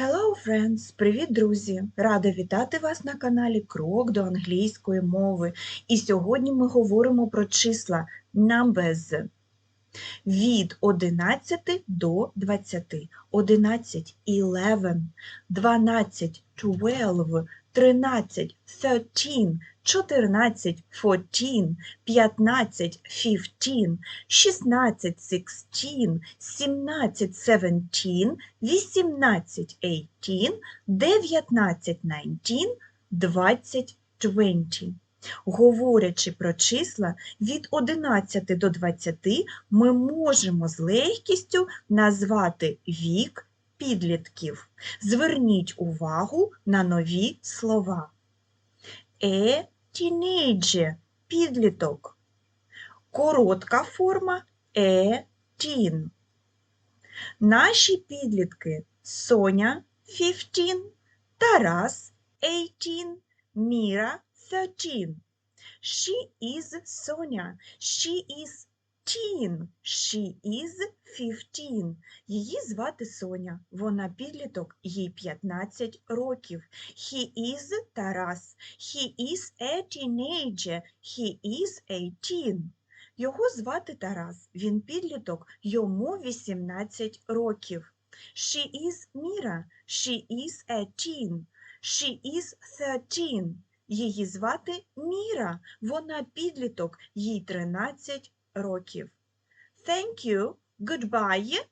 Hello, friends! Привіт, друзі! Рада вітати вас на каналі Крок до англійської мови. І сьогодні ми говоримо про числа numbers від 11 до 20. 11 – 11, 12 – 12, 13 – 13, 14 – 14, 15 – 15, 16 – 16, 17 – 17, 18 – 18, 19 – 19, 20 – 20. Говорячи про числа від 11 до 20, ми можемо з легкістю назвати вік підлітків. Зверніть увагу на нові слова. Е тінейджер – підліток. Коротка форма е тін. Наші підлітки Соня 15, Тарас 18, Міра 13. She is Sonia. She is teen. She is 15. Її звати Соня. Вона підліток, їй 15 років. He is Тарас. He is a teenager. He is 18. Його звати Тарас. Він підліток, йому 18 років. She is Міра. She is a teen. She is 13. Її звати Міра. Вона підліток, їй 13 років. Thank you. Goodbye.